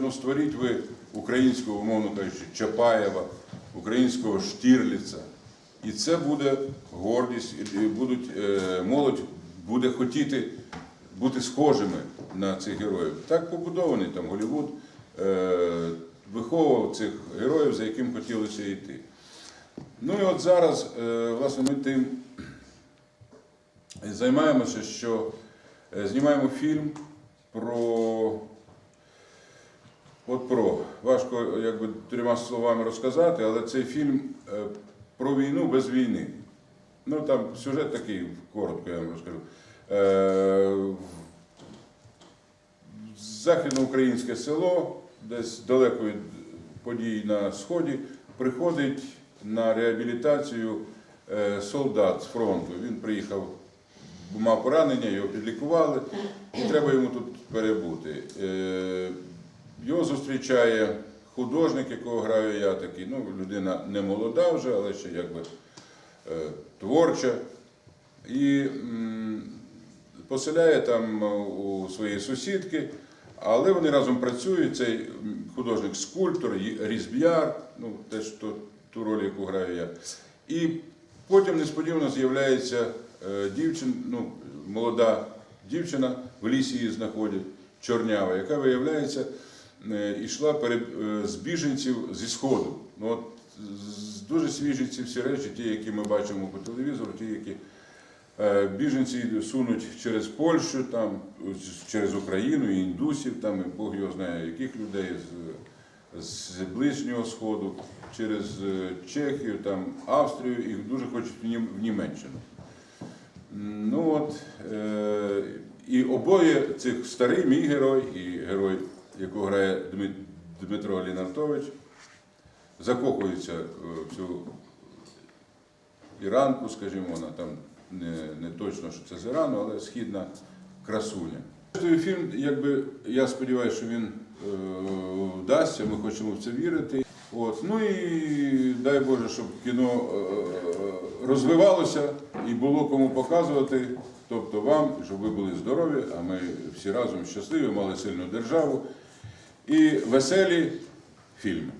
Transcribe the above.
Ну, створіть ви українського, умовно кажучи, Чапаєва, українського Штірліца. І це буде гордість, і будуть, е, молодь буде хотіти бути схожими на цих героїв. Так побудований там Голлівуд е, виховував цих героїв, за яким хотілося йти. Ну і от зараз, е, власне, ми тим займаємося, що е, знімаємо фільм про. От про важко якби трьома словами розказати, але цей фільм е, про війну без війни. Ну там сюжет такий, коротко я вам розкажу. Е, Західноукраїнське село, десь далеко від подій на Сході, приходить на реабілітацію е, солдат з фронту. Він приїхав, мав поранення, його підлікували, і треба йому тут перебути. Його зустрічає художник, якого граю я такий. Ну, людина не молода вже, але ще якби е, творча. І поселяє там е, у своєї сусідки, але вони разом працюють. Цей художник скульптор, різб'яр, ну, теж ту, ту роль, яку граю я. І потім несподівано з'являється е, дівчин, ну, молода дівчина, в лісі її знаходять, чорнява, яка виявляється, йшла перед, е, з біженців зі Сходу. Ну, от, дуже свіжі ці всі речі, ті, які ми бачимо по телевізору, ті, які е, біженці сунуть через Польщу, там, через Україну, індусів, там, і Бог його знає, яких людей з, з Ближнього Сходу, через е, Чехію, там, Австрію, і дуже хочуть в Німеччину. Ну от, е, і обоє цих старий мій герой і герой, якого грає Дмитро Лінартович, закохуються е, в цю іранку, скажімо, вона там не, не точно, що це з Ірану, але східна красуня. Фільм, якби я сподіваюся, що він е, вдасться, ми хочемо в це вірити. От. Ну і дай Боже, щоб кіно е, розвивалося і було кому показувати. Тобто вам, щоб ви були здорові, а ми всі разом щасливі, мали сильну державу і веселі фільми.